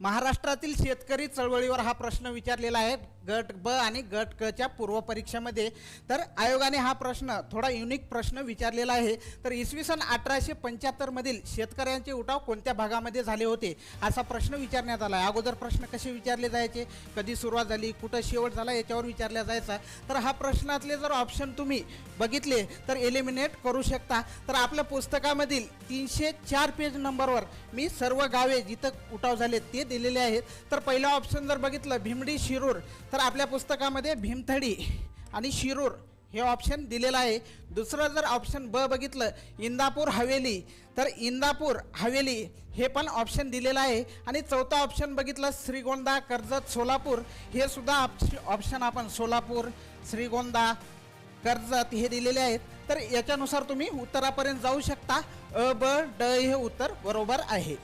महाराष्ट्रातील शेतकरी चळवळीवर हा प्रश्न विचारलेला आहे. गट ब आणि गट क च्या पूर्व परीक्षेमध्ये तर आयोगाने हा प्रश्न थोडा युनिक प्रश्न विचारलेला आहे. तर इसवी सन अठराशे पंच्याहत्तरमधील शेतकऱ्यांचे उठाव कोणत्या भागामध्ये झाले होते? असा प्रश्न विचारण्यात आला. आहे अगोदर प्रश्न कसे विचारले जायचे? कधी सुरुवात झाली? कुठं शेवट झाला? याच्यावर विचारला जायचा. तर हा प्रश्नातले जर ऑप्शन तुम्ही बघितले तर एलिमिनेट करू शकता. तर आपल्या पुस्तकामधील तीनशे चार पेज नंबरवर मी सर्व गावे जिथं उठाव झाले ते दिलेले आहेत. तर पहिला ऑप्शन जर बघितलं भिमडी शिरूर. तर तर आपल्या पुस्तकामध्ये भीमथडी आणि शिरूर हे ऑप्शन दिलेलं आहे. दुसरं जर ऑप्शन ब बघितलं इंदापूर हवेली तर इंदापूर हवेली हे पण ऑप्शन दिलेलं आहे. आणि चौथा ऑप्शन बघितलं श्रीगोंदा कर्जत सोलापूर हे सुद्धा ऑप्शन आपण सोलापूर श्रीगोंदा कर्जत हे दिलेले आहेत. तर याच्यानुसार तुम्ही उत्तरापर्यंत जाऊ शकता. अ ब ड हे उत्तर बरोबर आहे.